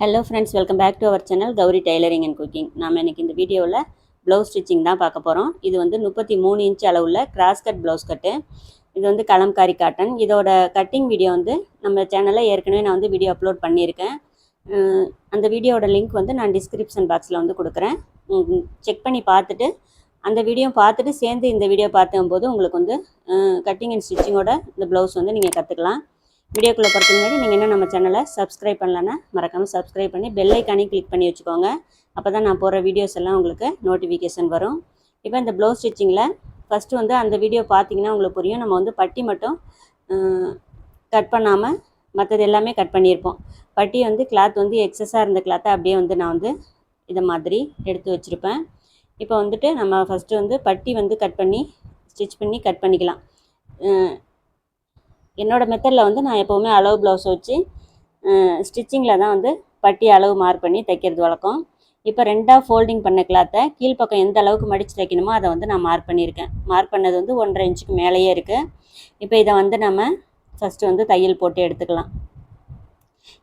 Hello friends welcome back to our channel Gowri tailoring and cooking நாம் இன்னைக்கு இந்த வீடியோவில் ப்ளவுஸ் ஸ்டிச்சிங் தான் பார்க்க போகிறோம் இது வந்து முப்பத்தி மூணு இன்ச் அளவில் கிராஸ் கட் ப்ளவுஸ் கட்டு இது வந்து கலம்காரி காட்டன் இதோட கட்டிங் வீடியோ வந்து நம்ம சேனலில் ஏற்கனவே நான் வந்து வீடியோ அப்லோட் பண்ணியிருக்கேன். அந்த வீடியோட லிங்க் வந்து நான் டிஸ்கிரிப்ஷன் பாக்ஸில் வந்து கொடுக்குறேன். செக் பண்ணி பார்த்துட்டு அந்த வீடியோ பார்த்துட்டு சேர்ந்து இந்த வீடியோ பார்த்தும்போது உங்களுக்கு வந்து கட்டிங் அண்ட் ஸ்டிச்சிங்கோட இந்த ப்ளவுஸ் வந்து நீங்கள் கற்றுக்கலாம் வீடியோக்குள்ளே பார்க்க முன்னாடி நீங்கள் இன்னும் நம்ம சேனலை சப்ஸ்கிரைப் பண்ணலன்னா மறக்காமல் சப்ஸ்கிரைப் பண்ணி பெல் ஐக்கானையும் கிளிக் பண்ணி வச்சுக்கோங்க. அப்போ தான் நான் போடுற வீடியோஸ் எல்லாம் உங்களுக்கு நோட்டிஃபிகேஷன் வரும். இப்போ இந்த ப்ளவுஸ் ஸ்டிச்சிங்கில் ஃபஸ்ட்டு வந்து அந்த வீடியோ பார்த்தீங்கன்னா உங்களுக்கு புரியும். நம்ம வந்து பட்டி மட்டும் கட் பண்ணாமல் மற்றது எல்லாமே கட் பண்ணியிருப்போம். பட்டி வந்து கிளாத் வந்து எக்ஸஸாக இருந்த கிளாத்தை அப்படியே வந்து நான் வந்து இதை மாதிரி எடுத்து வச்சுருப்பேன். இப்போ வந்துட்டு நம்ம ஃபஸ்ட்டு வந்து பட்டி வந்து கட் பண்ணி ஸ்டிச் பண்ணி கட் பண்ணிக்கலாம். என்னோடய என்னோட மெத்தடில் வந்து நான் எப்போவுமே அளவு ப்ளவுஸ் வச்சு ஸ்டிச்சிங்கில் தான் வந்து பட்டி அளவு மார்க் பண்ணி தைக்கிறது வழக்கம். இப்போ ரெண்டாக ஃபோல்டிங் பண்ண கிளாத்தை கீழ்ப்பக்கம் எந்த அளவுக்கு மடித்து தைக்கணுமோ அதை வந்து நான் மார்க் பண்ணியிருக்கேன். மார்க் பண்ணது வந்து ஒன்றரை இன்ச்சுக்கு மேலேயே இருக்குது இப்போ இதை வந்து நம்ம ஃபஸ்ட்டு வந்து தையல் போட்டு எடுத்துக்கலாம்.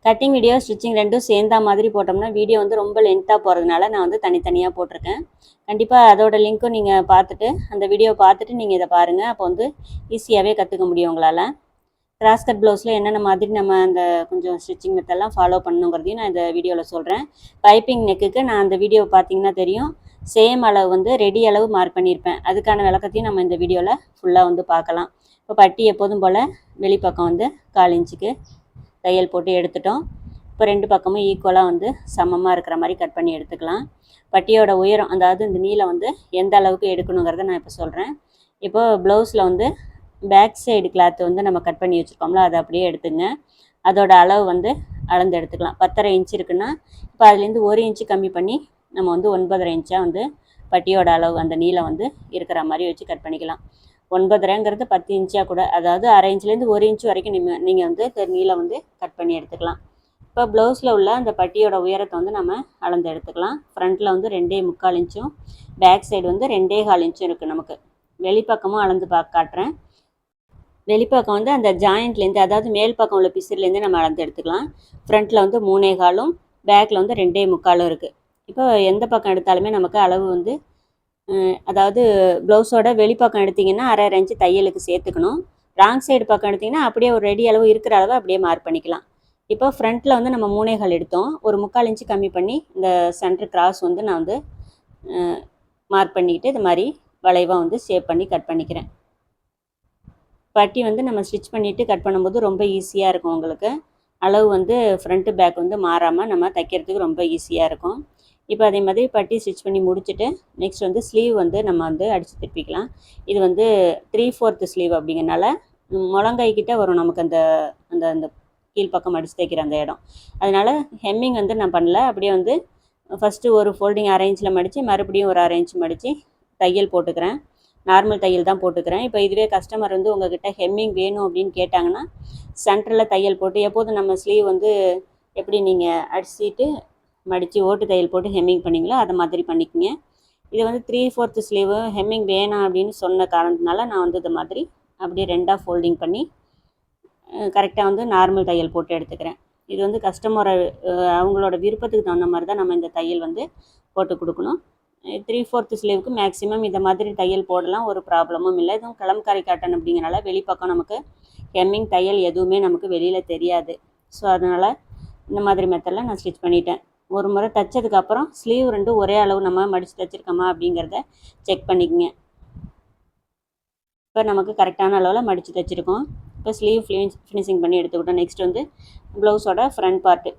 கட்டிங் வீடியோ ஸ்டிச்சிங் ரெண்டும் சேர்ந்தா மாதிரி போட்டோம்னா வீடியோ வந்து ரொம்ப லென்த்தாக போகிறதுனால நான் வந்து தனித்தனியாக போட்டிருக்கேன். கண்டிப்பாக அதோட லிங்க்கும் நீங்கள் பார்த்துட்டு அந்த வீடியோ பார்த்துட்டு நீங்கள் இதை பாருங்கள் அப்போ வந்து ஈஸியாகவே கற்றுக்க முடியும் உங்களால். கிராஸ் கட் ப்ளவுஸில் என்னென்ன மாதிரி நம்ம அந்த கொஞ்சம் ஸ்டிச்சிங் மெத்தெல்லாம் ஃபாலோ பண்ணணுங்கிறதையும் நான் இந்த வீடியோவில் சொல்கிறேன் பைப்பிங் நெக்குக்கு நான் அந்த வீடியோ பார்த்தீங்கன்னா தெரியும். சேம் அளவு வந்து ரெடி அளவு மார்க் பண்ணியிருப்பேன். அதுக்கான விளக்கத்தையும் நம்ம இந்த வீடியோவில் ஃபுல்லாக வந்து பார்க்கலாம். இப்போ பட்டி எப்போதும் போல் வெளிப்பக்கம் வந்து கால் இன்ச்சுக்கு தையல் போட்டு எடுத்துட்டோம். இப்போ ரெண்டு பக்கமும் ஈக்குவலாக வந்து சமமாக இருக்கிற மாதிரி கட் பண்ணி எடுத்துக்கலாம். பட்டியோட உயரம் அதாவது இந்த நீளம் வந்து எந்த அளவுக்கு எடுக்கணுங்கிறத நான் இப்போ சொல்கிறேன் இப்போது ப்ளவுஸில் வந்து பேக் சைடு கிளாத் வந்து நம்ம கட் பண்ணி வச்சுருக்கோம்ல அதை அப்படியே எடுத்துங்க. அதோட அளவு வந்து அளந்து எடுத்துக்கலாம். பத்தரை இன்ச் இருக்குன்னா இப்போ அதுலேருந்து ஒரு இன்ச்சு கம்மி பண்ணி நம்ம வந்து ஒன்பதரை இன்ச்சாக வந்து பட்டியோட அளவு அந்த நீளம் வந்து இருக்கிற மாதிரி வச்சு கட் பண்ணிக்கலாம். ஒன்பதரைங்கிறது பத்து இன்ச்சாக கூட அதாவது அரை இன்ச்லேருந்து ஒரு இன்ச் வரைக்கும் நீங்கள் நீங்கள் வந்து நீளம் வந்து கட் பண்ணி எடுத்துக்கலாம். இப்போ ப்ளவுஸில் உள்ள அந்த பட்டியோட உயரத்தை வந்து நம்ம அளந்து எடுத்துக்கலாம். ஃப்ரண்ட்டில் வந்து ரெண்டே முக்கால் இன்ச்சும் பேக் சைடு வந்து ரெண்டே கால் இன்ச்சும் இருக்குது நமக்கு. வெளிப்பக்கமும் அளந்து பா காட்டுறேன். வெளிப்பக்கம் வந்து அந்த ஜாயிண்ட்லேருந்து அதாவது மேல் பக்கம் உள்ள பிசிர்லேருந்து நம்ம அளந்து எடுத்துக்கலாம். ஃப்ரண்ட்டில் வந்து மூணே காலும் பேக்கில் வந்து ரெண்டே முக்காலும் இருக்குது இப்போ எந்த பக்கம் எடுத்தாலுமே நமக்கு அளவு வந்து அதாவது ப்ளவுஸோட வெளிப்பக்கம் எடுத்திங்கன்னா அரை அரை இன்ச்சு தையலுக்கு சேர்த்துக்கணும். ராங் சைடு பக்கம் எடுத்திங்கன்னா அப்படியே ஒரு ரெடி அளவு இருக்கிற அளவு அப்படியே மார்க் பண்ணிக்கலாம். இப்போ ஃப்ரண்ட்டில் வந்து நம்ம மூனைகள் எடுத்தோம். ஒரு முக்கால் இன்ச்சு கம்மி பண்ணி இந்த சென்டர் கிராஸ் வந்து நான் வந்து மார்க் பண்ணிக்கிட்டு இது மாதிரி வளைவாக வந்து ஷேப் பண்ணி கட் பண்ணிக்கிறேன். பட்டி வந்து நம்ம ஸ்டிச் பண்ணிவிட்டு கட் பண்ணும்போது ரொம்ப ஈஸியாக இருக்கும் உங்களுக்கு. அளவு வந்து ஃப்ரண்ட்டு பேக் வந்து மாறாமல் நம்ம தைக்கிறதுக்கு ரொம்ப ஈஸியாக இருக்கும். இப்போ அதே மாதிரி பட்டி ஸ்டிச் பண்ணி முடிச்சுட்டு நெக்ஸ்ட் வந்து ஸ்லீவ் வந்து நம்ம வந்து அடித்து திருப்பிக்கலாம். இது வந்து த்ரீ ஃபோர்த்து ஸ்லீவ் அப்படிங்கிறனால முழங்கைக்கிட்ட வரும் நமக்கு அந்த அந்த அந்த கீழ்ப்பக்கம் அடித்து தைக்கிற அந்த இடம். அதனால் ஹெம்மிங் வந்து நான் பண்ணல. அப்படியே வந்து ஃபஸ்ட்டு ஒரு ஃபோல்டிங் அரேஞ்சில் மடித்து மறுபடியும் ஒரு அரேஞ்ச் மடித்து தையல் போட்டுக்கிறேன். நார்மல் தையல் தான் போட்டுக்கிறேன். இப்போ இதுவே கஸ்டமர் வந்து உங்ககிட்ட ஹெம்மிங் வேணும் அப்படின்னு கேட்டாங்கன்னா சென்டரில் தையல் போட்டு எப்போதும் நம்ம ஸ்லீவ் வந்து எப்படி நீங்கள் அடிச்சிட்டு மடித்து ஓட்டு தையல் போட்டு ஹெம்மிங் பண்ணீங்களோ அதை மாதிரி பண்ணிக்கோங்க. இது வந்து த்ரீ ஃபோர்த்து ஸ்லீவு ஹெம்மிங் வேணாம் அப்படின்னு சொன்ன காரணத்தினால நான் வந்து இது மாதிரி அப்படியே ரெண்டாக ஃபோல்டிங் பண்ணி கரெக்டாக வந்து நார்மல் தையல் போட்டு எடுத்துக்கிறேன். இது வந்து கஸ்டமரை அவங்களோட விருப்பத்துக்கு தகுந்த மாதிரி தான் நம்ம இந்த தையல் வந்து போட்டு கொடுக்கணும். த்ரீ ஃபோர்த்து ஸ்லீவுக்கு மேக்ஸிமம் இந்த மாதிரி தையல் போடலாம் ஒரு ப்ராப்ளமும் இல்லை. இதுவும் கலம்காரி காட்டன் அப்படிங்கிறனால வெளிப்பக்கம் நமக்கு ஹெம்மிங் தையல் எதுவுமே நமக்கு வெளியில் தெரியாது. ஸோ அதனால் இந்த மாதிரி மெத்தடில் நான் ஸ்டிச் பண்ணிட்டேன். ஒரு முறை தைச்சதுக்கப்புறம் ஸ்லீவ் ரெண்டும் ஒரே அளவு நம்ம மடித்து தைச்சிருக்கோமா அப்படிங்கிறத செக் பண்ணிக்கங்க. இப்போ நமக்கு கரெக்டான அளவில் மடித்து தைச்சிருக்கோம். இப்போ ஸ்லீவ் ஃபினிஷிங் பண்ணி எடுத்துக்கிட்டோம். நெக்ஸ்ட் வந்து ப்ளவுஸோட ஃப்ரண்ட் பார்ட்டு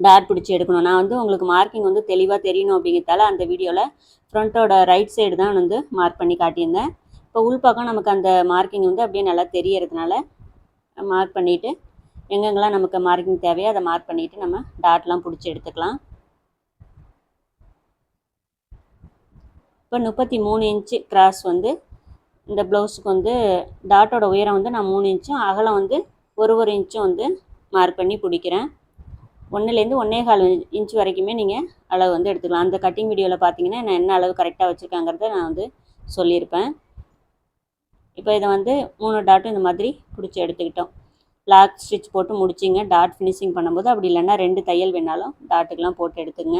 டாட் பிடிச்சி எடுக்கணும். நான் வந்து உங்களுக்கு மார்க்கிங் வந்து தெளிவாக தெரியணும் அப்படிங்கிறதால அந்த வீடியோவில் ஃப்ரண்ட்டோட ரைட் சைடு தான் வந்து மார்க் பண்ணி காட்டியிருந்தேன். இப்போ உள்பக்கம் நமக்கு அந்த மார்க்கிங் வந்து அப்படியே நல்லா தெரியறதுனால மார்க் பண்ணிவிட்டு எங்கெங்கெல்லாம் நமக்கு மார்க்கிங் தேவையோ அதை மார்க் பண்ணிவிட்டு நம்ம டாட்லாம் பிடிச்சி எடுத்துக்கலாம். இப்போ முப்பத்தி மூணு இன்ச்சு கிராஸ் வந்து இந்த ப்ளவுஸுக்கு வந்து டாட்டோட உயரம் வந்து நான் மூணு இன்ச்சும் அகலம் வந்து ஒரு ஒரு இன்ச்சும் வந்து மார்க் பண்ணி பிடிக்கிறேன். ஒன்றுலேருந்து ஒன்றே கால் இன்ச் வரைக்குமே நீங்கள் அளவு வந்து எடுத்துக்கலாம். அந்த கட்டிங் வீடியோவில் பார்த்தீங்கன்னா நான் என்ன அளவு கரெக்டாக வச்சுருக்காங்கிறத நான் வந்து சொல்லியிருப்பேன். இப்போ இதை வந்து மூணு டாட்டும் இந்த மாதிரி பிடிச்சி எடுத்துக்கிட்டோம். லாக் ஸ்டிச் போட்டு முடிச்சிங்க. டாட் ஃபினிஷிங் பண்ணும்போது அப்படி இல்லைன்னா ரெண்டு தையல் வேணாலும் டாட்டுக்கெலாம் போட்டு எடுத்துங்க.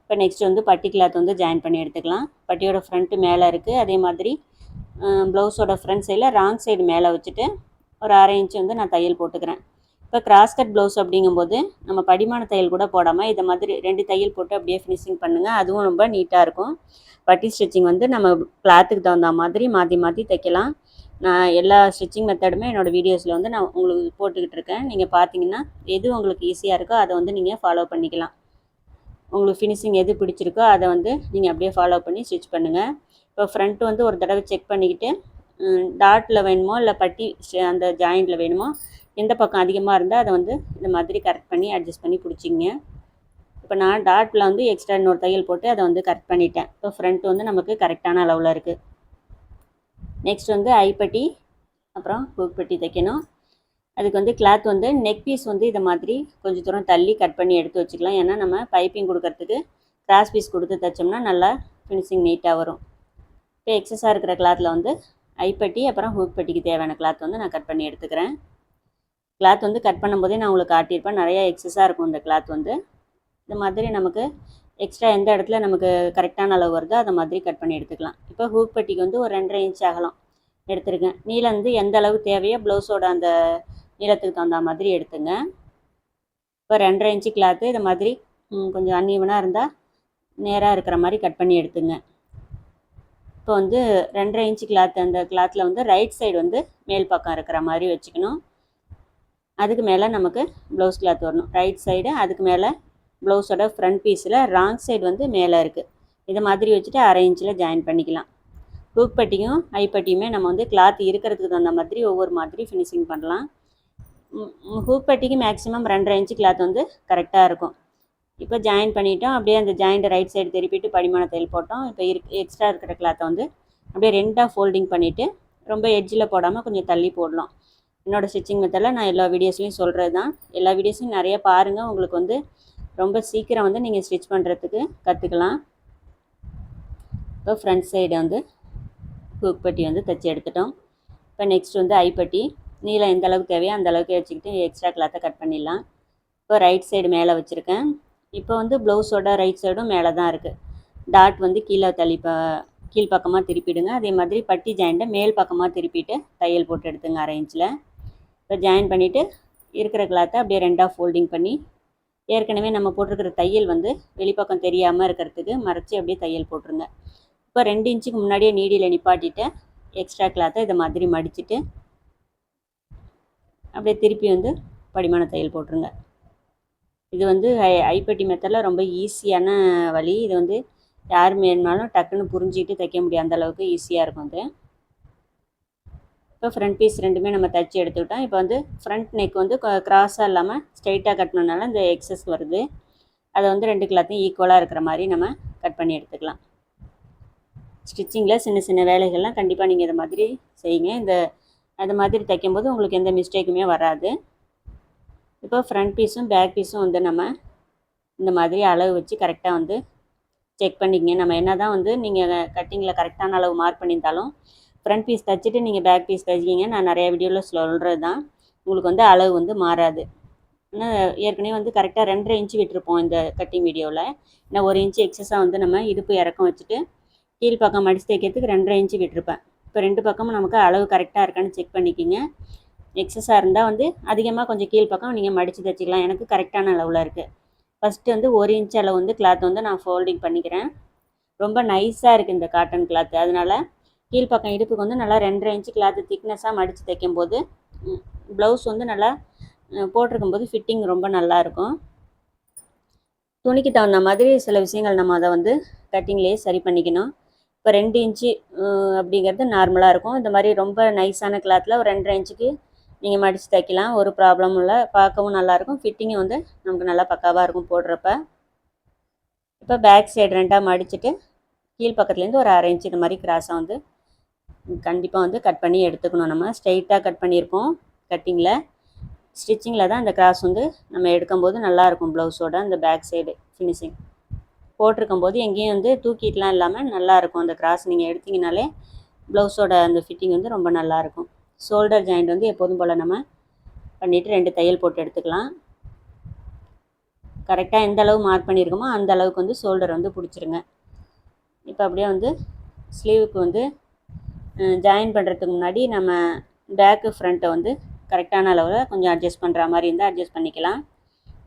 இப்போ நெக்ஸ்ட் வந்து பட்டி கிளாத் வந்து ஜாயின் பண்ணி எடுத்துக்கலாம். பட்டியோட ஃப்ரண்ட்டு மேலே இருக்குது அதே மாதிரி ப்ளவுஸோட ஃப்ரண்ட் சைடில் ராங் சைடு மேலே வச்சுட்டு ஒரு அரை இன்ச்சு வந்து நான் தையல் போட்டுக்கிறேன். இப்போ கிராஸ் கட் ப்ளவுஸ் அப்படிங்கும்போது நம்ம படிமான தையல் கூட போடாமல் இதை மாதிரி ரெண்டு தையல் போட்டு அப்படியே ஃபினிஷிங் பண்ணுங்கள் அதுவும் ரொம்ப நீட்டாக இருக்கும். பட்டி ஸ்டிச்சிங் வந்து நம்ம கிளாத்துக்கு தகுந்த மாதிரி மாற்றி மாற்றி தைக்கலாம். நான் எல்லா ஸ்டிச்சிங் மெத்தடுமே என்னோடய வீடியோஸில் வந்து நான் உங்களுக்கு போட்டுக்கிட்டு இருக்கேன். நீங்கள் பார்த்தீங்கன்னா எது உங்களுக்கு ஈஸியாக இருக்கோ அதை வந்து நீங்கள் ஃபாலோ பண்ணிக்கலாம். உங்களுக்கு ஃபினிஷிங் எது பிடிச்சிருக்கோ அதை வந்து நீங்கள் அப்படியே ஃபாலோ பண்ணி ஸ்டிச் பண்ணுங்கள் இப்போ ஃப்ரண்ட் வந்து ஒரு தடவை செக் பண்ணிக்கிட்டு டாட்டில் வேணுமோ இல்லை பட்டி அந்த ஜாயிண்டில் வேணுமோ எந்த பக்கம் அதிகமாக இருந்தால் அதை வந்து இந்த மாதிரி கரெக்ட் பண்ணி அட்ஜஸ்ட் பண்ணி பிடிச்சிங்க இப்போ நான் டாட்டில் வந்து எக்ஸ்ட்ரா இன்னொரு தையல் போட்டு அதை வந்து கரெக்ட் பண்ணிட்டேன். இப்போ ஃப்ரண்ட் வந்து நமக்கு கரெக்டான அளவில் இருக்குது நெக்ஸ்ட் வந்து ஐப்பட்டி அப்புறம் ஹூக் பட்டி தைக்கணும். அதுக்கு வந்து கிளாத் வந்து நெக் பீஸ் வந்து இதை மாதிரி கொஞ்சம் தூரம் தள்ளி கட் பண்ணி எடுத்து வச்சுக்கலாம். ஏன்னா நம்ம பைப்பிங் கொடுக்கறதுக்கு கிராஸ் பீஸ் கொடுத்து தைச்சோம்னா நல்லா ஃபினிஷிங் நீட்டாக வரும். இப்போ எக்ஸஸாக இருக்கிற கிளாத்தில் வந்து ஐப்பட்டி அப்புறம் ஹூக் பட்டிக்கு தேவையான கிளாத் வந்து நான் கட் பண்ணி எடுத்துக்கிறேன். கிளாத் வந்து கட் பண்ணும்போதே நான் உங்களுக்கு காட்டியிருப்பேன். நிறையா எக்ஸஸாக இருக்கும் இந்த கிளாத் வந்து. இந்த மாதிரி நமக்கு எக்ஸ்ட்ரா எந்த இடத்துல நமக்கு கரெக்டான அளவு வருதோ அதை மாதிரி கட் பண்ணி எடுத்துக்கலாம். இப்போ ஹூக் பட்டிக்கு வந்து ஒரு ரெண்டரை இன்ச் அகலம் எடுத்திருக்கேன். நீளம் வந்து எந்த அளவு தேவையோ ப்ளவுஸோட அந்த நீளத்துக்கு தகுந்த மாதிரி எடுத்துங்க. இப்போ ரெண்டரை இன்ச்சு கிளாத்து இது மாதிரி கொஞ்சம் அன்ஈவனாக இருந்தால் நேராக இருக்கிற மாதிரி கட் பண்ணி எடுத்துங்க. இப்போ வந்து ரெண்டரை இன்ச்சு கிளாத் அந்த கிளாத்தில் வந்து ரைட் சைடு வந்து மேல் பக்கம் இருக்கிற மாதிரி வச்சுக்கணும். அதுக்கு மேலே நமக்கு ப்ளவுஸ் கிளாத் வரணும். ரைட் சைடு அதுக்கு மேலே ப்ளவுஸோட ஃப்ரண்ட் பீஸில் ராங் சைடு வந்து மேலே இருக்குது இது மாதிரி வச்சுட்டு அரை இன்ச்சில் ஜாயின் பண்ணிக்கலாம். ஹூக் பட்டியும் ஐப்பட்டியுமே நம்ம வந்து கிளாத் இருக்கிறதுக்கு தகுந்த மாதிரி ஒவ்வொரு மாதிரி ஃபினிஷிங் பண்ணலாம். ஹூக் பட்டிக்கு மேக்ஸிமம் ரெண்டரை இன்ச்சு கிளாத் வந்து கரெக்டாக இருக்கும். இப்போ ஜாயின் பண்ணிட்டோம். அப்படியே அந்த ஜாயிண்ட்டை ரைட் சைடு திருப்பிட்டு படிமான தையல் போட்டோம். இப்போ இரு எக்ஸ்ட்ரா இருக்கிற கிளாத்தை வந்து அப்படியே ரெண்டாக ஃபோல்டிங் பண்ணிவிட்டு ரொம்ப எட்ஜில் போடாமல் கொஞ்சம் தள்ளி போடலாம். என்னோடய ஸ்டிச்சிங் மெத்தடில் நான் எல்லா வீடியோஸ்லையும் சொல்கிறது தான் எல்லா வீடியோஸையும் நிறைய பாருங்கள் உங்களுக்கு வந்து ரொம்ப சீக்கிரம் வந்து நீங்கள் ஸ்டிச் பண்ணுறதுக்கு கற்றுக்கலாம் இப்போ ஃப்ரண்ட் சைடு வந்து ஹூக் பட்டி வந்து தைச்சி எடுத்துட்டோம். இப்போ நெக்ஸ்ட் வந்து ஐப்பட்டி நீளம் எந்த அளவுக்கு தேவையோ அந்த அளவுக்கு வச்சுக்கிட்டு எக்ஸ்ட்ரா கிளாத்தை கட் பண்ணிடலாம். இப்போ ரைட் சைடு மேலே வச்சுருக்கேன். இப்போ வந்து ப்ளவுஸோட ரைட் சைடும் மேலே தான் இருக்குது டாட் வந்து கீழே தள்ளி கீழ் கீழ்ப்பக்கமாக திருப்பிடுங்க. அதே மாதிரி பட்டி ஜாயிண்ட்டை மேல் பக்கமாக திருப்பிட்டு தையல் போட்டு எடுத்துங்க அரை இன்ச்சில் இப்போ ஜாயின் பண்ணிவிட்டு இருக்கிற கிளாத்தை அப்படியே ரெண்டாக ஃபோல்டிங் பண்ணி ஏற்கனவே நம்ம போட்டிருக்கிற தையல் வந்து வெளிப்பக்கம் தெரியாமல் இருக்கிறதுக்கு மறைச்சி அப்படியே தையல் போட்டுருங்க. இப்போ ரெண்டு இன்ச்சுக்கு முன்னாடியே நீடியில் நிப்பாட்டிட்டு எக்ஸ்ட்ரா கிளாத்தை இதை மாதிரி மடிச்சுட்டு அப்படியே திருப்பி வந்து படிமான தையல் போட்டுருங்க. இது வந்து ஐ ஐப்பட்டி மெத்தடில் ரொம்ப ஈஸியான வழி. இது வந்து யார் வேணுனாலும் டக்குன்னு புரிஞ்சிக்கிட்டு தைக்க முடியும். அந்தளவுக்கு ஈஸியாக இருக்கும் அது இப்போ ஃப்ரண்ட் பீஸ் ரெண்டுமே நம்ம தைச்சி எடுத்துக்கிட்டோம் இப்போ வந்து ஃப்ரண்ட் நெக் வந்து க்ராஸாக இல்லாமல் ஸ்ட்ரைட்டாக கட்டினதுனால இந்த எக்ஸஸ் வருது. அதை வந்து ரெண்டு கிளாத்தையும் ஈக்குவலாக இருக்கிற மாதிரி நம்ம கட் பண்ணி எடுத்துக்கலாம். ஸ்டிச்சிங்கில் சின்ன சின்ன வேலைகள்லாம் கண்டிப்பாக நீங்கள் இதை மாதிரி செய்யுங்க. இந்த அது மாதிரி தைக்கும்போது உங்களுக்கு எந்த மிஸ்டேக்குமே வராது. இப்போ ஃப்ரண்ட் பீஸும் பேக் பீஸும் வந்து நம்ம இந்த மாதிரி அளவு வச்சு கரெக்டாக வந்து செக் பண்ணிக்கங்க. நம்ம என்ன தான் வந்து நீங்கள் கட்டிங்கில் கரெக்டான அளவு மார்க் பண்ணியிருந்தாலும் ஃப்ரண்ட் பீஸ் தைச்சிட்டு நீங்கள் பேக் பீஸ் தைச்சிக்கிங்க. நான் நிறைய வீடியோவில் சொல்கிறது தான் உங்களுக்கு வந்து அளவு வந்து மாறாது. ஆனால் ஏற்கனவே வந்து கரெக்டாக ரெண்டரை இன்ச்சு விட்டுருப்போம் இந்த கட்டிங் வீடியோவில் ஏன்னா ஒரு இன்ச்சு எக்ஸஸாக வந்து நம்ம இடுப்பு இறக்கம் வச்சுட்டு கீழ் பக்கம் மடித்து தைக்கிறதுக்கு ரெண்டரை இன்ச்சு விட்டுருப்பேன். இப்போ ரெண்டு பக்கமும் நமக்கு அளவு கரெக்டாக இருக்கான்னு செக் பண்ணிக்கிங்க. எக்ஸஸாக இருந்தால் வந்து அதிகமாக கொஞ்சம் கீழ் பக்கம் நீங்கள் மடித்து தைச்சிக்கலாம். எனக்கு கரெக்டான அளவில் இருக்குது ஃபஸ்ட்டு வந்து ஒரு இன்ச் அளவு வந்து கிளாத் வந்து நான் ஃபோல்டிங் பண்ணிக்கிறேன். ரொம்ப நைஸாக இருக்குது இந்த காட்டன் கிளாத்து அதனால் கீழ்ப்பக்கம் இடுப்புக்கு வந்து நல்லா ரெண்டரை இன்ச்சு கிளாத்து திக்னஸாக மடித்து தைக்கும்போது ப்ளவுஸ் வந்து நல்லா போட்டிருக்கும் போது ஃபிட்டிங் ரொம்ப நல்லாயிருக்கும் துணிக்கு தகுந்த மாதிரி சில விஷயங்கள் நம்ம அதை வந்து கட்டிங்லேயே சரி பண்ணிக்கணும். இப்போ ரெண்டு இன்ச்சு அப்படிங்கிறது நார்மலாக இருக்கும். இந்த மாதிரி ரொம்ப நைஸான கிளாத்தில் ஒரு ரெண்டரை இன்ச்சுக்கு நீங்கள் மடித்து தைக்கலாம். ஒரு ப்ராப்ளமும் இல்லை. பார்க்கவும் நல்லாயிருக்கும். ஃபிட்டிங்கும் வந்து நமக்கு நல்லா பக்காவாக இருக்கும் போடுறப்ப. இப்போ பேக் சைடு ரெண்டாக மடிச்சுட்டு கீழ் பக்கத்துலேருந்து ஒரு அரை இன்ச்சு இந்த மாதிரி கிராஸாக வந்து கண்டிப்பாக வந்து கட் பண்ணி எடுத்துக்கணும் நம்ம. ஸ்ட்ரைட்டாக கட் பண்ணியிருக்கோம் கட்டிங்கில் ஸ்டிச்சிங்கில் தான் அந்த கிராஸ் வந்து நம்ம எடுக்கும்போது நல்லாயிருக்கும் ப்ளவுஸோட அந்த பேக் சைடு ஃபினிஷிங் போட்டிருக்கும் போது எங்கேயும் வந்து தூக்கிட்டுலாம் இல்லாமல் நல்லாயிருக்கும். அந்த கிராஸ் நீங்கள் எடுத்திங்கனாலே ப்ளவுஸோட அந்த ஃபிட்டிங் வந்து ரொம்ப நல்லாயிருக்கும். ஷோல்டர் ஜாயிண்ட் வந்து எப்போதும் போல் நம்ம பண்ணிவிட்டு ரெண்டு தையல் போட்டு எடுத்துக்கலாம். கரெக்டாக எந்த அளவு மார்க் பண்ணியிருக்கோமோ அந்த அளவுக்கு வந்து ஷோல்டர் வந்து பிடிச்சிருங்க. இப்போ அப்படியே வந்து ஸ்லீவுக்கு வந்து ஜாயின் பண்ணுறதுக்கு முன்னாடி நம்ம பேக்கு ஃப்ரண்ட்டை வந்து கரெக்டான அளவில் கொஞ்சம் அட்ஜஸ்ட் பண்ணுற மாதிரி இருந்தால் அட்ஜஸ்ட் பண்ணிக்கலாம்.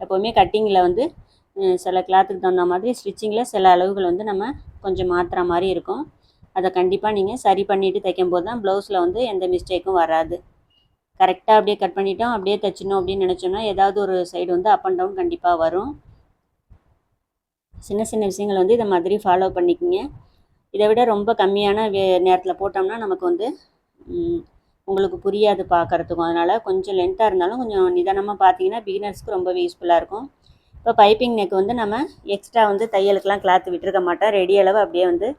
எப்போவுமே கட்டிங்கில் வந்து சில கிளாத்துக்கு தகுந்த மாதிரி ஸ்டிச்சிங்கில் சில அளவுகள் வந்து நம்ம கொஞ்சம் மாற்றுற மாதிரி இருக்கும். அதை கண்டிப்பாக நீங்கள் சரி பண்ணிவிட்டு தைக்கும் போது தான் ப்ளவுஸில் வந்து எந்த மிஸ்டேக்கும் வராது. கரெக்டாக அப்படியே கட் பண்ணிட்டோம் அப்படியே தைச்சினோம் அப்படின்னு நினச்சோன்னா ஏதாவது ஒரு சைடு வந்து அப் அண்ட் டவுன் கண்டிப்பாக வரும். சின்ன சின்ன விஷயங்கள் வந்து இதை மாதிரி ஃபாலோ பண்ணிக்கோங்க. இதை விட ரொம்ப கம்மியான வே நேரத்தில் போட்டோம்னா நமக்கு வந்து உங்களுக்கு புரியாது பார்க்குறதுக்கும். அதனால் கொஞ்சம் லென்த்தாக இருந்தாலும் கொஞ்சம் நிதானமாக பார்த்தீங்கன்னா பிகினர்ஸ்க்கு ரொம்பவே யூஸ்ஃபுல்லாக இருக்கும். இப்போ பைப்பிங் நெக் வந்து நம்ம எக்ஸ்ட்ரா வந்து தையலுக்கெலாம் கிளாத் விட்டுருக்க மாட்டோம். ரெடி அளவு அப்படியே வந்து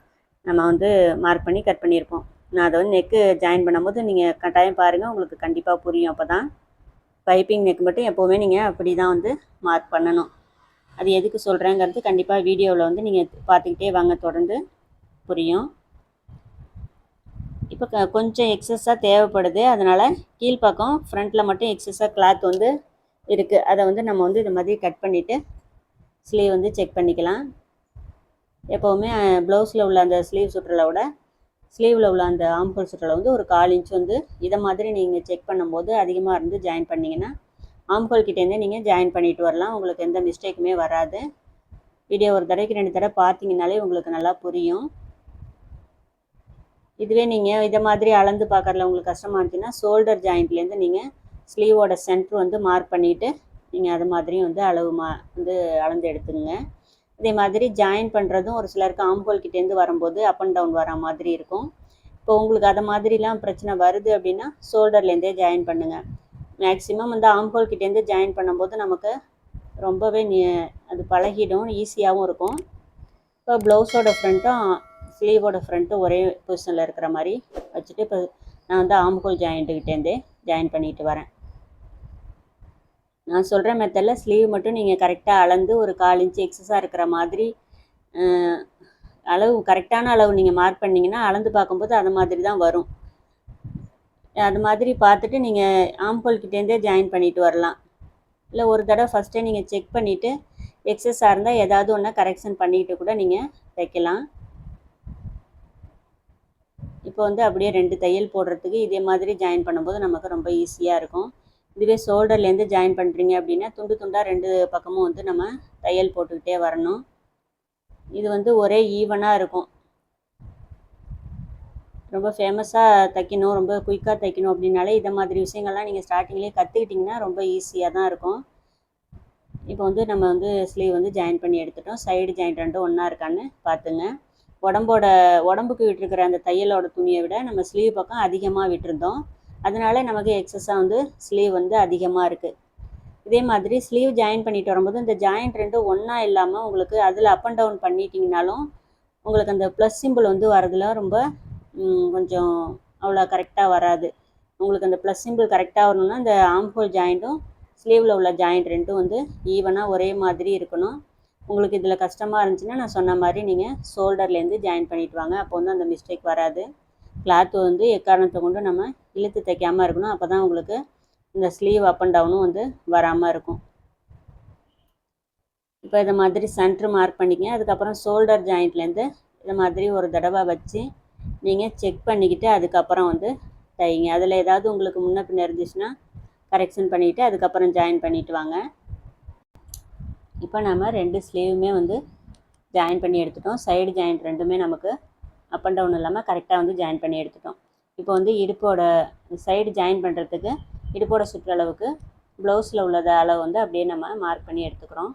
நம்ம வந்து மார்க் பண்ணி கட் பண்ணியிருப்போம். நான் அதை வந்து நெக்கு ஜாயின் பண்ணும்போது நீங்கள் கட்டாயம் பாருங்கள் உங்களுக்கு கண்டிப்பாக புரியும். அப்போ தான் பைப்பிங் நெக் மட்டும் எப்போவுமே நீங்கள் அப்படி தான் வந்து மார்க் பண்ணணும். அது எதுக்கு சொல்கிறேங்கிறது கண்டிப்பாக வீடியோவில் வந்து நீங்கள் பார்த்துக்கிட்டே வாங்க தொடர்ந்து புரியும். இப்போ க கொஞ்சம் எக்ஸஸாக தேவைப்படுது. அதனால் கீழ்ப்பக்கம் ஃப்ரண்ட்டில் மட்டும் எக்ஸஸாக கிளாத் வந்து இருக்குது அதை வந்து நம்ம வந்து இது மாதிரி கட் பண்ணிவிட்டு ஸ்லீவ் வந்து செக் பண்ணிக்கலாம். எப்போவுமே ப்ளவுஸில் உள்ள அந்த ஸ்லீவ் சுற்றலை விட ஸ்லீவில் உள்ள அந்த ஆம்பல் சுற்றலை வந்து ஒரு கால் இன்ச் வந்து இதை மாதிரி நீங்கள் செக் பண்ணும்போது அதிகமாக இருந்து ஜாயின் பண்ணிங்கன்னா ஆம்கோல் கிட்டேருந்தே நீங்கள் ஜாயின் பண்ணிட்டு வரலாம். உங்களுக்கு எந்த மிஸ்டேக்குமே வராது. வீடியோ ஒரு தடவைக்கு ரெண்டு தடவை பார்த்தீங்கனாலே உங்களுக்கு நல்லா புரியும். இதுவே நீங்கள் இதை மாதிரி அளந்து பார்க்கறதுல உங்களுக்கு கஷ்டமாக இருந்துச்சுன்னா ஷோல்டர் ஜாயிண்ட்லேருந்து நீங்கள் ஸ்லீவோட சென்டர் வந்து மார்க் பண்ணிவிட்டு நீங்கள் அது மாதிரியும் வந்து அளவு மா வந்து அளந்து எடுத்துங்க இதே மாதிரி ஜாயின் பண்ணுறதும் ஒரு சிலருக்கு ஆம்போல் கிட்டேருந்து வரும்போது அப் அண்ட் டவுன் வர மாதிரி இருக்கும். இப்போ உங்களுக்கு அதை மாதிரிலாம் பிரச்சனை வருது அப்படின்னா ஷோல்டர்லேருந்தே ஜாயின் பண்ணுங்கள் மேக்ஸிமம் வந்து ஆம்போல் கிட்டேருந்து ஜாயின் பண்ணும்போது நமக்கு ரொம்பவே அது பழகிடும் ஈஸியாகவும் இருக்கும். இப்போ ப்ளவுஸோட ஃப்ரண்ட்டும் ஸ்லீவோட ஃப்ரண்ட்டும் ஒரே பொசிஷனில் இருக்கிற மாதிரி வச்சுட்டு இப்போ நான் வந்து ஆம்கோல் ஜாயிண்ட்டுக்கிட்டேருந்தே ஜாயின் பண்ணிட்டு வரேன். நான் சொல்கிற மெத்தடில் ஸ்லீவ் மட்டும் நீங்கள் கரெக்டாக அளந்து ஒரு கால் இன்ச்சு எக்ஸஸாக இருக்கிற மாதிரி அளவு கரெக்டான அளவு நீங்கள் மார்க் பண்ணிங்கன்னா அளந்து பார்க்கும்போது அது மாதிரி தான் வரும். அது மாதிரி பார்த்துட்டு நீங்கள் ஆம்போல் கிட்டேருந்தே ஜாயின் பண்ணிட்டு வரலாம். இல்லை ஒரு தடவை ஃபஸ்ட்டே நீங்கள் செக் பண்ணிவிட்டு எக்ஸஸாக இருந்தால் ஏதாவது ஒன்று கரெக்ஷன் பண்ணிக்கிட்டு கூட நீங்கள் தைக்கலாம் இப்போ வந்து அப்படியே ரெண்டு தையல் போடுறதுக்கு இதே மாதிரி ஜாயின் பண்ணும்போது நமக்கு ரொம்ப ஈஸியாக இருக்கும். இதுவே ஷோல்டர்லேருந்து ஜாயின் பண்ணுறீங்க அப்படின்னா துண்டு துண்டாக ரெண்டு பக்கமும் வந்து நம்ம தையல் போட்டுக்கிட்டே வரணும். இது வந்து ஒரே ஈவனாக இருக்கும். ரொம்ப ஃபேமஸாக தைக்கணும் ரொம்ப குயிக்காக தைக்கணும் அப்படின்னாலே இதை மாதிரி விஷயங்கள்லாம் நீங்கள் ஸ்டார்டிங்லேயே கற்றுக்கிட்டிங்கன்னா ரொம்ப ஈஸியாக தான் இருக்கும். இப்போ வந்து நம்ம வந்து ஸ்லீவ் வந்து ஜாயின் பண்ணி எடுத்துட்டோம். சைடு ஜாயின் ரெண்டும் ஒன்றா இருக்கான்னு பார்த்துங்க. உடம்போட உடம்புக்கு விட்டுருக்கிற அந்த தையலோட துணியை விட நம்ம ஸ்லீவ் பக்கம் அதிகமாக விட்டுருந்தோம். அதனால நமக்கு எக்ஸஸாக வந்து ஸ்லீவ் வந்து அதிகமாக இருக்குது இதே மாதிரி ஸ்லீவ் ஜாயின் பண்ணிட்டு வரும்போது இந்த ஜாயிண்ட் ரெண்டும் ஒன்றா இல்லாமல் உங்களுக்கு அதில் அப் அண்ட் டவுன் பண்ணிட்டீங்கனாலும் உங்களுக்கு அந்த ப்ளஸ் சிம்பிள் வந்து வரதுல ரொம்ப கொஞ்சம் அவ்வளோ கரெக்டாக வராது. உங்களுக்கு அந்த ப்ளஸ் சிம்பிள் கரெக்டாக வரணும்னா இந்த ஆம்ஹோல் ஜாயிண்ட்டும் ஸ்லீவில் உள்ள ஜாயிண்ட் ரெண்டும் வந்து ஈவனாக ஒரே மாதிரி இருக்கணும். உங்களுக்கு இதில் கஷ்டமாக இருந்துச்சுன்னா நான் சொன்ன மாதிரி நீங்கள் ஷோல்டர்லேருந்து ஜாயின் பண்ணிட்டு வாங்க. அப்போ வந்து அந்த மிஸ்டேக் வராது. கிளாத் வந்து எக்காரணத்தை கொண்டு நம்ம இழுத்து தைக்காமல் இருக்கணும். அப்போ தான் உங்களுக்கு இந்த ஸ்லீவ் அப் அண்ட் டவுனும் வந்து வராமல் இருக்கும். இப்போ இதை மாதிரி சென்ட்ரு மார்க் பண்ணிக்கங்க அதுக்கப்புறம் ஷோல்டர் ஜாயிண்ட்லேருந்து இதை மாதிரி ஒரு தடவை வச்சு நீங்கள் செக் பண்ணிக்கிட்டு அதுக்கப்புறம் வந்து தைங்க. அதில் ஏதாவது உங்களுக்கு முன்ன பின்ன இருந்துச்சுன்னா கரெக்ஷன் பண்ணிவிட்டு அதுக்கப்புறம் ஜாயின் பண்ணிட்டு வாங்க. இப்போ நம்ம ரெண்டு ஸ்லீவுமே வந்து ஜாயின் பண்ணி எடுத்துட்டோம். சைடு ஜாயிண்ட் ரெண்டுமே நமக்கு அப் அண்ட் டவுன் இல்லாமல் கரெக்டாக வந்து ஜாயின் பண்ணி எடுத்துட்டோம். இப்போ வந்து இடுப்போட சைடு ஜாயின் பண்ணுறதுக்கு இடுப்போட சுற்றளவுக்கு ப்ளவுஸில் உள்ளத அளவு வந்து அப்படியே நம்ம மார்க் பண்ணி எடுத்துக்கிறோம்.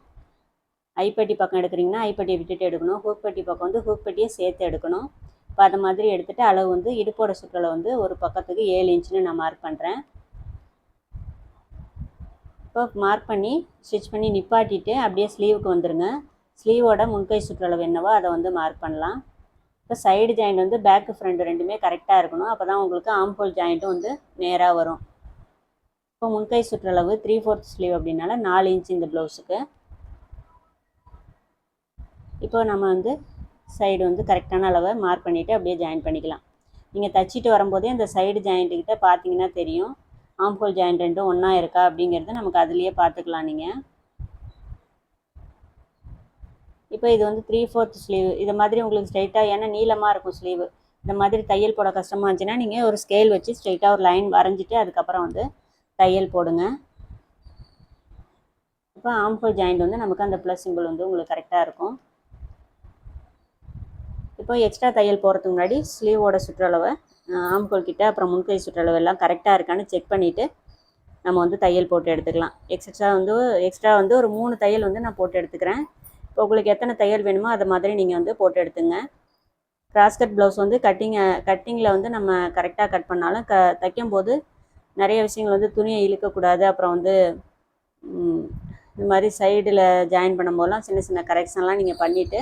ஐப்பட்டி பக்கம் எடுக்கிறீங்கன்னா ஐப்பட்டியை விட்டுட்டு எடுக்கணும். ஹூக்பட்டி பக்கம் வந்து ஹூப்பட்டியை சேர்த்து எடுக்கணும். இப்போ அதை மாதிரி எடுத்துகிட்டு அளவு வந்து இடுப்போட சுற்றளவு வந்து ஒரு பக்கத்துக்கு ஏழு இன்ச்சுன்னு நான் மார்க் பண்ணுறேன் இப்போ மார்க் பண்ணி ஸ்டிச் பண்ணி நிப்பாட்டிட்டு அப்படியே ஸ்லீவுக்கு வந்துடுங்க ஸ்லீவோட முன்கை சுற்றளவு என்னவோ அதை வந்து மார்க் பண்ணலாம். இப்போ சைடு ஜாயிண்ட் வந்து பேக்கு ஃப்ரண்ட் ரெண்டுமே கரெக்டாக இருக்கணும். அப்போ தான் உங்களுக்கு ஆம்போல் ஜாயிண்ட்டும் வந்து நேராக வரும். இப்போ முன்கை சுற்றளவு த்ரீ ஃபோர்த் ஸ்லீவ் அப்படின்னால நாலு இன்ச் இந்த ப்ளவுஸுக்கு இப்போ நம்ம வந்து சைடு வந்து கரெக்டான அளவை மார்க் பண்ணிவிட்டு அப்படியே ஜாயின் பண்ணிக்கலாம். நீங்கள் தச்சிட்டு வரும்போதே அந்த சைடு ஜாயிண்ட்டுக்கிட்ட பார்த்தீங்கன்னா தெரியும். ஆம்போல் ஜாயிண்ட் ரெண்டும் ஒன்றா இருக்கா அப்படிங்கிறத நமக்கு அதுலேயே பார்த்துக்கலாம் நீங்கள் இப்போ இது வந்து த்ரீ ஃபோர்த் ஸ்லீவ் இது மாதிரி உங்களுக்கு ஸ்ட்ரைட்டாக ஏன்னா நீளமாக இருக்கும் ஸ்லீவு இந்த மாதிரி தையல் போட கஷ்டமாக இருந்துச்சுன்னா நீங்கள் ஒரு ஸ்கேல் வச்சு ஸ்ட்ரைட்டாக ஒரு லைன் வரைஞ்சிட்டு அதுக்கப்புறம் வந்து தையல் போடுங்க. இப்போ ஆம்ஹோல் ஜாயிண்ட் வந்து நமக்கு அந்த ப்ளஸ் சிம்பிள் வந்து உங்களுக்கு கரெக்டாக இருக்கும். இப்போ எக்ஸ்ட்ரா தையல் போகிறதுக்கு முன்னாடி ஸ்லீவோட சுற்றளவை ஆம்கோல் கிட்ட அப்புறம் முன்கை சுற்றளவு எல்லாம் கரெக்டாக இருக்கான்னு செக் பண்ணிவிட்டு நம்ம வந்து தையல் போட்டு எடுத்துக்கலாம். எக்ஸ்ட்ரா வந்து எக்ஸ்ட்ரா வந்து ஒரு மூணு தையல் வந்து நான் போட்டு எடுத்துக்கிறேன். இப்போ உங்களுக்கு எத்தனை தையல் வேணுமோ அதை மாதிரி நீங்கள் வந்து போட்டு எடுத்துங்க. கிராஸ் கட் ப்ளவுஸ் வந்து கட்டிங்கை கட்டிங்கில் வந்து நம்ம கரெக்டாக கட் பண்ணாலும் க தைக்கும் போது நிறைய விஷயங்கள் வந்து துணியை இழுக்கக்கூடாது அப்புறம் வந்து இந்த மாதிரி சைடில் ஜாயின் பண்ணும்போதெல்லாம் சின்ன சின்ன கரெக்ஷன்லாம் நீங்கள் பண்ணிவிட்டு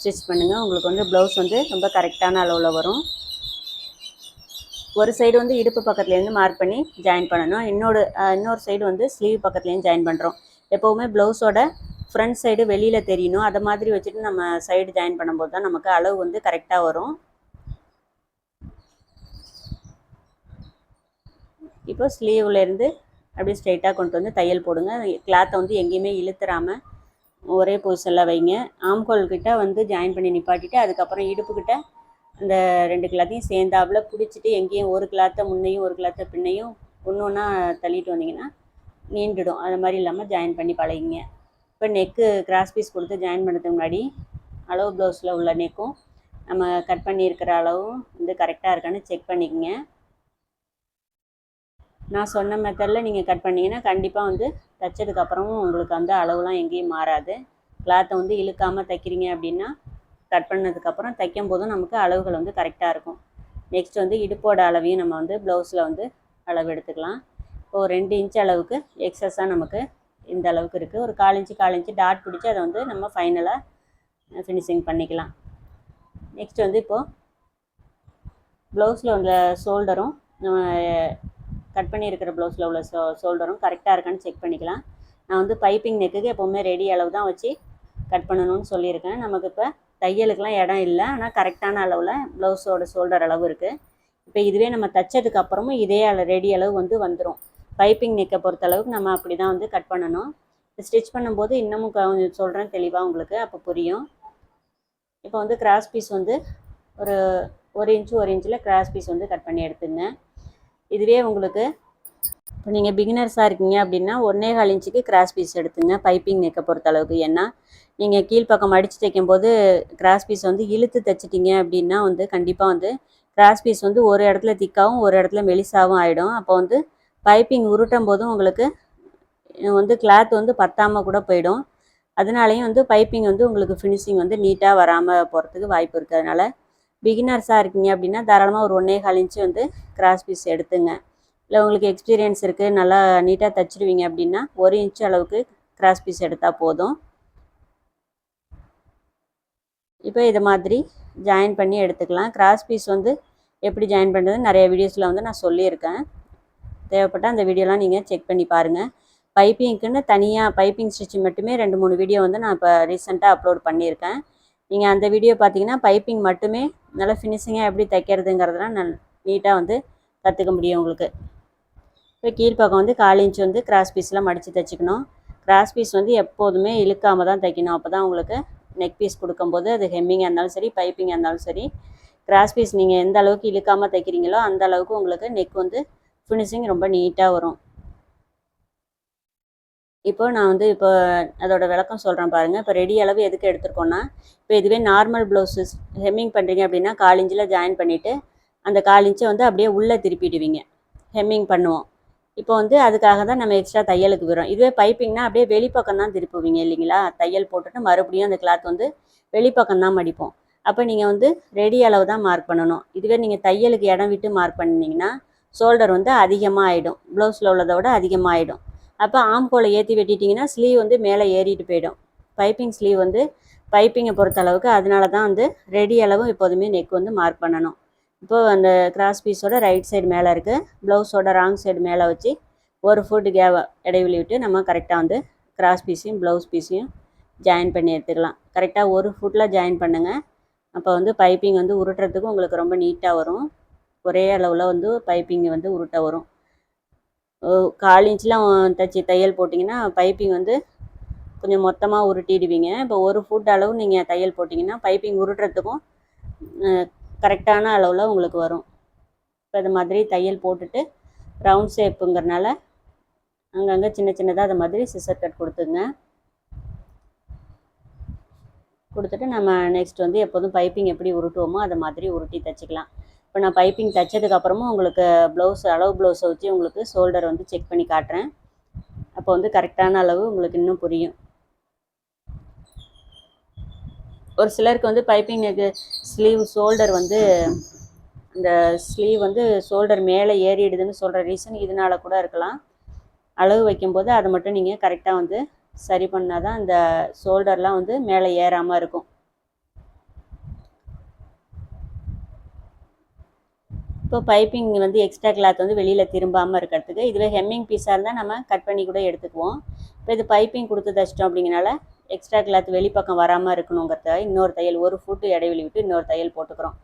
ஸ்டிச் பண்ணுங்கள் உங்களுக்கு வந்து ப்ளவுஸ் வந்து ரொம்ப கரெக்டான அளவில் வரும். ஒரு சைடு வந்து இடுப்பு பக்கத்துலேருந்து மார்க் பண்ணி ஜாயின் பண்ணணும். இன்னொரு இன்னொரு சைடு வந்து ஸ்லீவ் பக்கத்துலேயும் ஜாயின் பண்ணுறோம் எப்போவுமே ப்ளவுஸோட ஃப்ரண்ட் சைடு வெளியில் தெரியணும். அதை மாதிரி வச்சுட்டு நம்ம சைடு ஜாயின் பண்ணும்போது தான் நமக்கு அளவு வந்து கரெக்டாக வரும். இப்போ ஸ்லீவ்லேருந்து அப்படியே ஸ்ட்ரைட்டாக கொண்டு வந்து தையல் போடுங்க. கிளாத்தை வந்து எங்கேயுமே இழுத்துறாமல் ஒரே பொசிஷனில் வைங்க. ஆம்கோல் கிட்ட வந்து ஜாயின் பண்ணி நிப்பாட்டிட்டு அதுக்கப்புறம் இடுப்புக்கிட்ட அந்த ரெண்டு கிளாத்தையும் சேர்ந்தாப்புல பிடிச்சிட்டு எங்கேயும் ஒரு கிளாத்தை முன்னையும் ஒரு கிளாத்தை பின்னையும் ஒன்று ஒன்றா தள்ளிட்டு வந்தீங்கன்னா நீண்டுடும். அது மாதிரி இல்லாமல் ஜாயின் பண்ணி பழகிங்க. இப்போ நெக்கு கிராஸ் பீஸ் கொடுத்து ஜாயின் பண்ணுறதுக்கு முன்னாடி அளவு ப்ளவுஸில் உள்ள நெக்கும் நம்ம கட் பண்ணியிருக்கிற அளவும் வந்து கரெக்டாக இருக்கான்னு செக் பண்ணிக்கோங்க. நான் சொன்ன மெத்தடில் நீங்கள் கட் பண்ணிங்கன்னா கண்டிப்பாக வந்து தைச்சதுக்கப்புறமும் உங்களுக்கு வந்து அளவுலாம் எங்கேயும் மாறாது. கிளாத்தை வந்து இழுக்காமல் தைக்கிறீங்க அப்படின்னா கட் பண்ணதுக்கப்புறம் தைக்கும் போதும் நமக்கு அளவுகள் வந்து கரெக்டாக இருக்கும். நெக்ஸ்ட் வந்து இடுப்போட அளவையும் நம்ம வந்து ப்ளவுஸில் வந்து அளவு எடுத்துக்கலாம். இப்போது ரெண்டு இன்ச் அளவுக்கு எக்ஸஸாக நமக்கு இந்த அளவுக்கு இருக்குது ஒரு கால் இன்ச்சு டாட் பிடிச்சி அதை வந்து நம்ம ஃபைனலாக ஃபினிஷிங் பண்ணிக்கலாம். நெக்ஸ்ட் வந்து இப்போது ப்ளவுஸில் உள்ள ஷோல்டரும் நம்ம கட் பண்ணியிருக்கிற ப்ளவுஸில் உள்ள ஷோ ஷோல்டரும் கரெக்டாக இருக்கான்னு செக் பண்ணிக்கலாம். நான் வந்து பைப்பிங் நெக்குக்கு எப்போவுமே ரெடி அளவு தான் வச்சு கட் பண்ணணும்னு சொல்லியிருக்கேன். நமக்கு இப்போ தையலுக்கெலாம் இடம் இல்லை. ஆனால் கரெக்டான அளவில் ப்ளவுஸோட ஷோல்டர் அளவு இருக்குது இப்போ இதுவே நம்ம தைச்சதுக்கு அப்புறமும் இதே அளவு ரெடி அளவு வந்து வந்துடும் பைப்பிங் நெக்கை பொறுத்த அளவுக்கு நம்ம அப்படி தான் வந்து கட் பண்ணணும். ஸ்டிச் பண்ணும்போது இன்னமும் கொஞ்சம் சொல்கிறேன் தெளிவாக உங்களுக்கு அப்போ புரியும். இப்போ வந்து கிராஸ் பீஸ் வந்து ஒரு ஒரு இன்ச்சு ஒரு இன்ச்சில் கிராஸ் பீஸ் வந்து கட் பண்ணி எடுத்துங்க. இதுவே உங்களுக்கு இப்போ நீங்கள் பிகினர்ஸாக இருக்கீங்க அப்படின்னா ஒன்றே கால் இன்ச்சுக்கு கிராஸ் பீஸ் எடுத்துங்க பைப்பிங் நெக்கை பொறுத்த அளவுக்கு ஏன்னா நீங்கள் கீழ்ப்பக்கம் அடித்து தைக்கும்போது கிராஸ் பீஸ் வந்து இழுத்து தைச்சிட்டிங்க அப்படின்னா வந்து கண்டிப்பாக வந்து கிராஸ் பீஸ் வந்து ஒரு இடத்துல திக்காகவும் ஒரு இடத்துல மெலிசாகவும் ஆகிடும் அப்போ வந்து பைப்பிங் உருட்டும் போதும் உங்களுக்கு வந்து கிளாத் வந்து பத்தாமல் கூட போயிடும். அதனாலையும் வந்து பைப்பிங் வந்து உங்களுக்கு ஃபினிஷிங் வந்து நீட்டாக வராமல் போகிறதுக்கு வாய்ப்பு இருக்குது அதனால் பிகினர்ஸாக இருக்கீங்க அப்படின்னா தாராளமாக ஒரு ஒன்றே கால் இன்ச்சு வந்து கிராஸ் பீஸ் எடுத்துங்க. இல்லை உங்களுக்கு எக்ஸ்பீரியன்ஸ் இருக்குது நல்லா நீட்டாக தைச்சிடுவீங்க அப்படின்னா ஒரு இன்ச் அளவுக்கு கிராஸ் பீஸ் எடுத்தால் போதும். இப்போ இது மாதிரி ஜாயின் பண்ணி எடுத்துக்கலாம். கிராஸ் பீஸ் வந்து எப்படி ஜாயின் பண்ணுறது நிறைய வீடியோஸில் வந்து நான் சொல்லியிருக்கேன். தேவைப்பட்டால் அந்த வீடியோலாம் நீங்கள் செக் பண்ணி பாருங்கள் பைப்பிங்க்குன்னு தனியாக பைப்பிங் ஸ்டிச்சிங் மட்டுமே ரெண்டு மூணு வீடியோ வந்து நான் இப்போ ரீசெண்டாக அப்லோட் பண்ணியிருக்கேன். நீங்கள் அந்த வீடியோ பார்த்தீங்கன்னா பைப்பிங் மட்டுமே நல்லா ஃபினிஷிங்காக எப்படி தைக்கிறதுங்கிறதெல்லாம் நல் நீட்டாக வந்து கற்றுக்க முடியும் உங்களுக்கு. இப்போ கீழ்ப்பக்கம் வந்து கால் இன்ச் வந்து கிராஸ் பீஸ்லாம் மடித்து தைச்சிக்கணும். கிராஸ் பீஸ் வந்து எப்போதுமே இழுக்காமல் தான் தைக்கணும். அப்போ தான் உங்களுக்கு நெக் பீஸ் கொடுக்கும்போது அது ஹெம்மிங்காக இருந்தாலும் சரி பைப்பிங்காக இருந்தாலும் சரி கிராஸ் பீஸ் நீங்கள் எந்த அளவுக்கு இழுக்காமல் தைக்கிறீங்களோ அந்த அளவுக்கு உங்களுக்கு நெக் வந்து ஃபினிஷிங் ரொம்ப நீட்டாக வரும். இப்போ நான் வந்து இப்போ அதோட விளக்கம் சொல்கிறேன் பாருங்கள் இப்போ ரெடி அளவு எதுக்கு எடுத்துருக்கோன்னா இப்போ இதுவே நார்மல் ப்ளவுஸஸ் ஹெம்மிங் பண்ணுறீங்க அப்படின்னா காலிஞ்சில் ஜாயின் பண்ணிவிட்டு அந்த காலிஞ்சை வந்து அப்படியே உள்ளே திருப்பிடுவீங்க. ஹெம்மிங் பண்ணுவோம். இப்போ வந்து அதுக்காக தான் நம்ம எக்ஸ்ட்ரா தையலுக்கு வரும் இதுவே பைப்பிங்னா அப்படியே வெளிப்பக்கம் தான் திருப்புவீங்க இல்லைங்களா? தையல் போட்டுட்டு மறுபடியும் அந்த கிளாத் வந்து வெளிப்பக்கம் தான் மடிப்போம். அப்போ நீங்கள் வந்து ரெடி அளவு தான் மார்க் பண்ணணும். இதுவே நீங்கள் தையலுக்கு இடம் விட்டு மார்க் பண்ணிங்கன்னா ஷோல்டர் வந்து அதிகமாக ஆகிடும் ப்ளவுஸில் உள்ளதை விட அதிகமாக ஆகிடும் அப்போ ஆம்கோலை ஏற்றி வெட்டிட்டிங்கன்னா ஸ்லீவ் வந்து மேலே ஏறிட்டு போயிடும். பைப்பிங் ஸ்லீவ் வந்து பைப்பிங்கை பொறுத்த அளவுக்கு அதனால தான் வந்து ரெடி அளவும் எப்போதுமே நெக் வந்து மார்க் பண்ணணும். இப்போது அந்த கிராஸ் பீஸோட ரைட் சைடு மேலே இருக்குது ப்ளவுஸோட ராங் சைடு மேலே வச்சு ஒரு ஃபுட் கேவ இடைவெளி விட்டு நம்ம கரெக்டாக வந்து கிராஸ் பீஸையும் ப்ளவுஸ் பீஸையும் ஜாயின் பண்ணி எடுத்துக்கலாம். கரெக்டாக ஒரு ஃபுட்டில் ஜாயின் பண்ணுங்கள் அப்போ வந்து பைப்பிங் வந்து உருட்டுறதுக்கும் உங்களுக்கு ரொம்ப நீட்டாக வரும். ஒரே அளவில் வந்து பைப்பிங் வந்து உருட்ட வரும். கால் இன்ச்லாம் தைச்சி தையல் போட்டிங்கன்னா பைப்பிங் வந்து கொஞ்சம் மொத்தமாக உருட்டிடுவீங்க. இப்போ ஒரு ஃபுட் அளவு நீங்கள் தையல் போட்டிங்கன்னா பைப்பிங் உருட்டுறதுக்கும் கரெக்டான அளவில் உங்களுக்கு வரும். இப்போ இது மாதிரி தையல் போட்டுட்டு ரவுண்ட் ஷேப்புங்கிறனால அங்கங்கே சின்ன சின்னதாக அது மாதிரி சிசர் கட் கொடுத்துங்க. கொடுத்துட்டு நம்ம நெக்ஸ்ட் வந்து எப்போதும் பைப்பிங் எப்படி உருட்டுவோமோ அதை மாதிரி உருட்டி தைச்சிக்கலாம். இப்போ நான் பைப்பிங் தைச்சதுக்கப்புறமும் உங்களுக்கு ப்ளவுஸ் அளவு ப்ளவுஸை வச்சு உங்களுக்கு ஷோல்டர் வந்து செக் பண்ணி காட்டுறேன். அப்போ வந்து கரெக்டான அளவு உங்களுக்கு இன்னும் புரியும். ஒரு சிலருக்கு வந்து பைப்பிங் ஸ்லீவ் ஷோல்டர் வந்து இந்த ஸ்லீவ் வந்து ஷோல்டர் மேலே ஏறிடுதுன்னு சொல்கிற ரீசன் இதனால கூட இருக்கலாம். அளவு வைக்கும்போது அதை மட்டும் நீங்கள் கரெக்டாக வந்து சரி பண்ணால் தான் இந்த ஷோல்டர்லாம் வந்து மேலே ஏறாமல் இருக்கும். இப்போ பைப்பிங் வந்து எக்ஸ்ட்ரா கிளாத் வந்து வெளியில் திரும்பாமல் இருக்கிறதுக்கு இதுவே ஹெம்மிங் பீஸாக இருந்தால் நம்ம கட் பண்ணி கூட எடுத்துக்குவோம். இப்போ இது பைப்பிங் கொடுத்து தைச்சிட்டோம் அப்படிங்கனால எக்ஸ்ட்ரா கிளாத் வெளிப்பக்கம் வராமல் இருக்கணுங்கிறத இன்னொரு தையல் ஒரு ஃபுட்டு இடைவெளி விட்டு இன்னொரு தையல் போட்டுக்கிறோம்.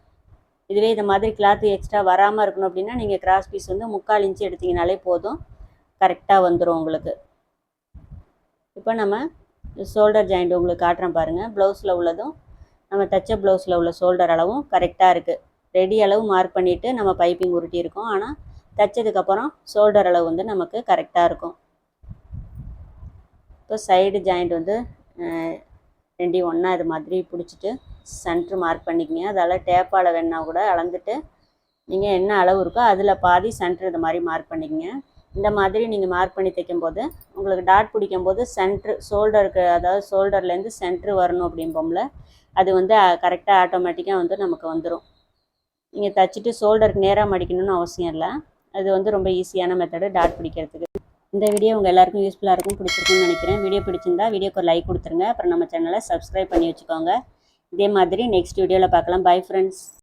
இதுவே இந்த மாதிரி கிளாத் எக்ஸ்ட்ரா வராமல் இருக்கணும் அப்படின்னா நீங்கள் கிராஸ் பீஸ் வந்து முக்கால் இன்ச்சு எடுத்தீங்கனாலே போதும். கரெக்டாக வந்துடும் உங்களுக்கு. இப்போ நம்ம ஷோல்டர் ஜாயிண்ட் உங்களுக்கு காட்டுறேன் பாருங்கள் ப்ளவுஸில் உள்ளதும் நம்ம தைச்ச ப்ளவுஸில் உள்ள ஷோல்டர் அளவும் கரெக்டாக இருக்குது ரெடி அளவு மார்க் பண்ணிவிட்டு நம்ம பைப்பிங் உருட்டியிருக்கோம். ஆனால் தைச்சதுக்கப்புறம் ஷோல்டர் அளவு வந்து நமக்கு கரெக்டாக இருக்கும். இப்போ சைடு ஜாயிண்ட் வந்து ரெண்டையும் ஒன்றா இது மாதிரி பிடிச்சிட்டு சென்ட்ரு மார்க் பண்ணிக்கங்க. அதால் டேப்பால் வேணால் கூட அளந்துட்டு நீங்கள் என்ன அளவு இருக்கோ அதில் பாதி சென்ட்ரு இது மாதிரி மார்க் பண்ணிக்கங்க. இந்த மாதிரி நீங்கள் மார்க் பண்ணி தைக்கும்போது உங்களுக்கு டாட் பிடிக்கும்போது சென்ட்ரு ஷோல்டருக்கு அதாவது ஷோல்டர்லேருந்து சென்ட்ரு வரணும் அப்படிம்போம்ல அது வந்து கரெக்டாக ஆட்டோமேட்டிக்காக வந்து நமக்கு வந்துடும் நீங்கள் தைச்சிட்டு ஷோல்டருக்கு நேராக மடிக்கணும்னு அவசியம் இல்லை. அது வந்து ரொம்ப ஈஸியான மெத்தடு டாட் பிடிக்கிறதுக்கு. இந்த வீடியோ உங்கள் எல்லாருக்கும் யூஸ்ஃபுல்லாக இருக்கும் பிடிச்சிருக்கும்னு நினைக்கிறேன். வீடியோ பிடிச்சிருந்தா வீடியோக்கு ஒரு லைக் கொடுத்துருங்க. அப்புறம் நம்ம சேனலை சப்ஸ்கிரைப் பண்ணி வச்சுக்கோங்க. இதே மாதிரி நெக்ஸ்ட் வீடியோவில் பார்க்கலாம். Bye friends